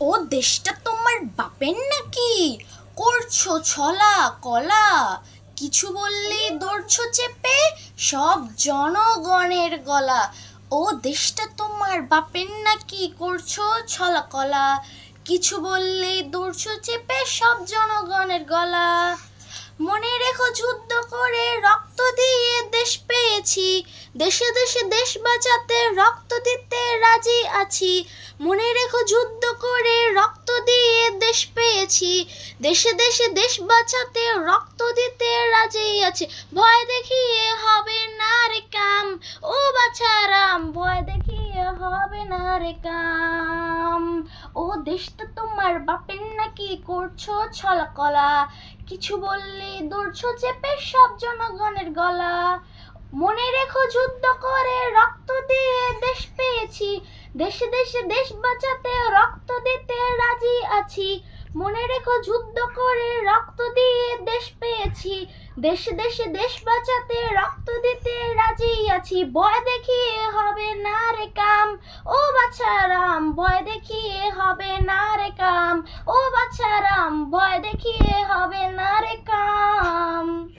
ও দেশটা তোমার বাপের নাকি? করছ ছলা, কলা, কিছু বললেই দৌড়ছো চেপে, সব জনগণের গলা। ও দেশটা তোমার বাপের নাকি? করছ ছলা, কলা, কিছু বললেই দৌড়ছো চেপে, সব জনগণের গলা। মনে রেখো যুদ্ধ করে রক্ত দিয়ে দেশ পেয়েছি দেশে দেশে দেশ বাঁচাতে রক্ত দিতে রাজি আছি। মনে রেখো যুদ্ধ করে রক্ত দিয়ে দেশ পেয়েছি। দেশে দেশে দেশ বাঁচাতে রক্ত দিতে রাজি আছি। ভয় দেখিয়ে হবে না রে কাম। ও বাছারাম, ভয় দেখিয়ে হবে না রে কাম। ও দেশটা তোমার বাপের নাকি করছ ছলকলা। কিছু বললে দৌড়ছো চেপে সব জনগণের গলা। মনে রেখো যুদ্ধ করে রক্ত দিয়ে দেশ পেয়েছি। দেশে দেশে, দেশ বাঁচাতে রক্ত দিতে রাজি আছি। মনে রেখো যুদ্ধ করে রক্ত দিয়ে দেশ পেয়েছি। দেশে দেশে, দেশ বাঁচাতে রক্ত দিতে রাজি আছি। ভয় দেখিয়ে হবে না রে কাম। ও বাছারাম ভয় দেখিয়ে হবে না রে কাম। ও বাছারাম ভয় দেখিয়ে হবে না